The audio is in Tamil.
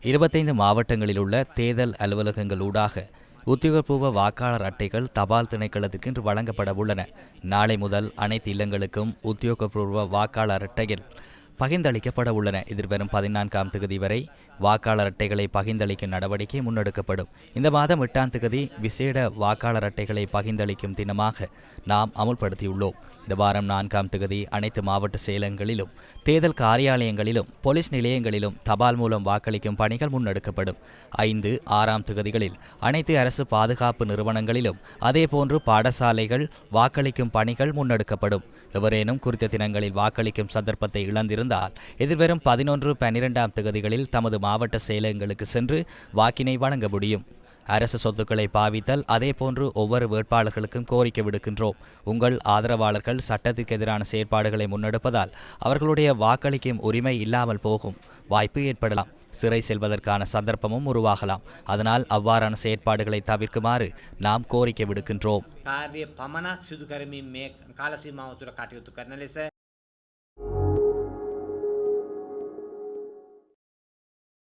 இருபத்தைந்து மாவட்டங்களில் உள்ள தேர்தல் அலுவலகங்கள் ஊடாக உத்தியோகபூர்வ வாக்காளர் அட்டைகள் தபால் திணைக்களத்துக்கு இன்று வழங்கப்பட உள்ளன. நாளை முதல் அனைத்து இல்லங்களுக்கும் உத்தியோகபூர்வ வாக்காளர் அட்டைகள் பகிர்ந்தளிக்கப்பட உள்ளன எதிர்வரும் பதினான்காம் தேதி வரை வாக்காளர் அட்டைகளை பகிர்ந்தளிக்கும் நடவடிக்கை முன்னெடுக்கப்படும். இந்த மாதம் எட்டாம் தேதி விசேட வாக்காளர் அட்டைகளை பகிர்ந்தளிக்கும் தினமாக நாம் அமுல்படுத்தியுள்ளோம். இந்த வாரம் நான்காம் தேதி அனைத்து மாவட்ட செயலகங்களிலும் தேர்தல் காரியாலயங்களிலும் போலீஸ் நிலையங்களிலும் தபால் மூலம் வாக்களிக்கும் பணிகள் முன்னெடுக்கப்படும். ஐந்து ஆறாம் தேதிகளில் அனைத்து அரசு பாதுகாப்பு நிறுவனங்களிலும் அதேபோன்று பாடசாலைகள் வாக்களிக்கும் பணிகள் முன்னெடுக்கப்படும். எவரேனும் குறித்த தினங்களில் வாக்களிக்கும் சந்தர்ப்பத்தை இழந்திருந்த இருந்தால் எதிர்வரும் பதினொன்று பன்னிரெண்டாம் தேதிகளில் தமது மாவட்ட செயலகங்களுக்கு சென்று வாக்கினை வழங்க முடியும். அரசு சொத்துக்களை பாவித்தல் அதேபோன்று ஒவ்வொரு வேட்பாளர்களுக்கும் கோரிக்கை விடுக்கின்றோம். உங்கள் ஆதரவாளர்கள் சட்டத்திற்கு எதிரான செயற்பாடுகளை முன்னெடுப்பதால் அவர்களுடைய வாக்களிக்கும் உரிமை இல்லாமல் போகும். வாய்ப்பு ஏற்படலாம். சிறை செல்வதற்கான சந்தர்ப்பமும் உருவாகலாம். அதனால் அவ்வாறான செயற்பாடுகளை தவிர்க்குமாறு நாம் கோரிக்கை விடுக்கின்றோம்.